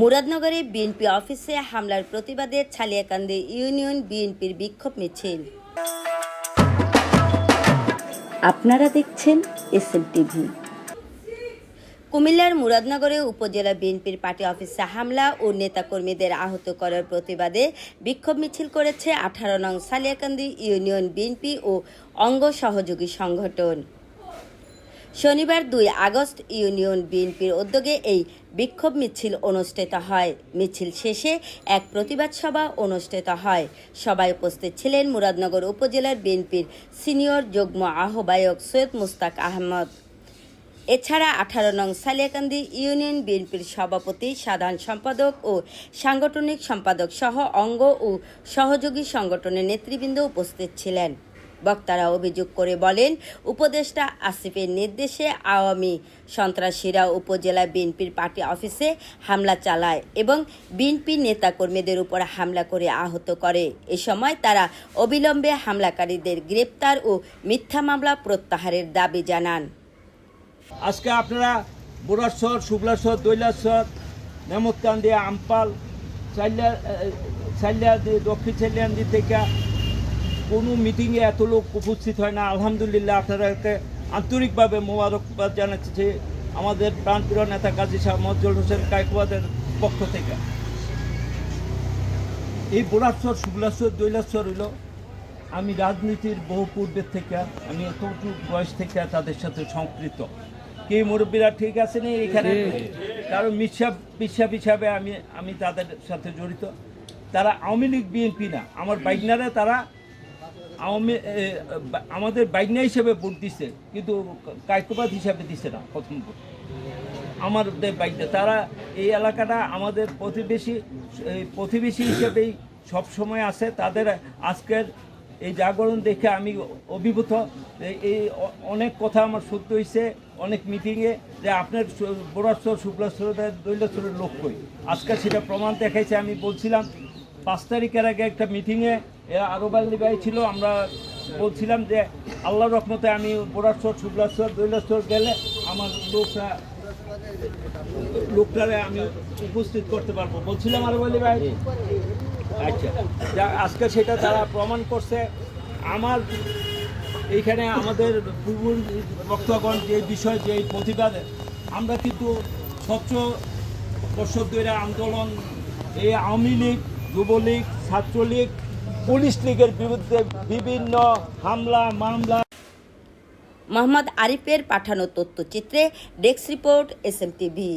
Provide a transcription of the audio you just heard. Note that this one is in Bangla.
মুরাদনগরে বিএনপি অফিসে হামলার প্রতিবাদে ছালিয়াকান্দি ইউনিয়ন বিএনপির বিক্ষোভ মিছিল। আপনারা দেখছেন এস টিভি। কুমিল্লার মুরাদনগরে উপজেলা বিএনপির পার্টি অফিসে হামলা ও নেতাকর্মীদের আহত করার প্রতিবাদে বিক্ষোভ মিছিল করেছে আঠারো নং সালিয়াকান্দি ইউনিয়ন বিএনপি ও অঙ্গ সহযোগী সংগঠন। শনিবার দুই আগস্ট ইউনিয়ন বিএনপির উদ্যোগে এই বিক্ষোভ মিছিল অনুষ্ঠিত হয়। মিছিল শেষে এক প্রতিবাদ সভা অনুষ্ঠিত হয়। সবাই উপস্থিত ছিলেন মুরাদনগর উপজেলার বিএনপির সিনিয়র যুগ্ম আহ্বায়ক সৈয়দ মুস্তাক আহমদ। এছাড়া আঠারো নং সালিয়াকান্দি ইউনিয়ন বিএনপির সভাপতি, সাধারণ সম্পাদক ও সাংগঠনিক সম্পাদক সহ অঙ্গ ও সহযোগী সংগঠনের নেতৃবৃন্দ উপস্থিত ছিলেন। বক্তারা অভিযোগ করে বলেন, উপদেষ্টা আসিফের নির্দেশে আওয়ামী সন্ত্রাসীরা উপজেলা বিএনপির পার্টি অফিসে হামলা চালায় এবং বিএনপি নেতাকর্মীদের উপর হামলা করে আহত করে। এ সময় তারা অবিলম্বে হামলাকারীদের গ্রেপ্তার ও মিথ্যা মামলা প্রত্যাহারের দাবি জানান। আজকে আপনারা বুড়াশ্বর শুক্লাশ্বর দৈলাশ্বর নেমতকান্দি আমপাল চাইলা চাইলা দক্ষিণ চাইলান্দি থেকে কোনো মিটিংয়ে এত লোক উপস্থিত হয় না। আলহামদুলিল্লাহ আপনাদেরকে আন্তরিকভাবে মোবারকবাদ জানাচ্ছি আমাদের প্রাণপ্রিয় নেতা কাজী শাহ মজ্জল হোসেন কায়কুয়াদের পক্ষ থেকে। এই বুড়াশ্বর শুক্লাশ্বর দৈলাশ্বর হইল আমি রাজনীতির বহু পূর্বের থেকে আমি এতটুকু বয়স থেকে তাদের সাথে সম্পৃক্ত। কে মুরব্বীরা ঠিক আছে না এখানে? কারণ মিশাব বিশ্বাব হিসাবে আমি আমি তাদের সাথে জড়িত। তারা আওয়ামী লীগ বিএনপি না। আমার বাইকনারা তারা আমাদের বাইকনা হিসেবে ভোট দিছে, কিন্তু কায়কবাদ হিসাবে দিচ্ছে না প্রথম ভোট। আমাদের বাইকটা তারা এই এলাকাটা আমাদের প্রতিবেশী প্রতিবেশী হিসেবেই সব সময় আছে। তাদের আজকের এই জাগরণ দেখে আমি অভিভূত। এই- অনেক কথা আমার সত্য হয়েছে অনেক মিটিংয়ে, যে আপনার বড়াশ্বর শুক্লাশ্বরের দৈলশ্বরের লোক কই? আজকে সেটা প্রমাণ দেখাইছে, আমি বলছিলাম, পাঁচ তারিখের আগে একটা মিটিংয়ে আরও বাল্লি ভাই ছিল আমরা বলছিলাম যে আল্লাহ রহমতে আমি বড়াশ্বর শুক্লাশ্বর দৈলশ্বর গেলে আমার লোকরা লোকটারে আমি উপস্থিত করতে পারব। বলছিলাম আরও বলি ভাই আচ্ছা। যা আজকে সেটা তারা প্রমাণ করছে। আমার এইখানে আমাদের পূর্ব বক্তগণ যে বিষয় যে প্রতিবাদ আমরা কিন্তু স্বচ্ছ বছর ধরে আন্দোলন এই আওয়ামী লীগ যুবলীগ ছাত্রলীগ পুলিশ লীগের বিরুদ্ধে বিভিন্ন হামলা, মামলা। মোহাম্মদ আরিফের পাঠানো তথ্যচিত্রে desk report, S M TV.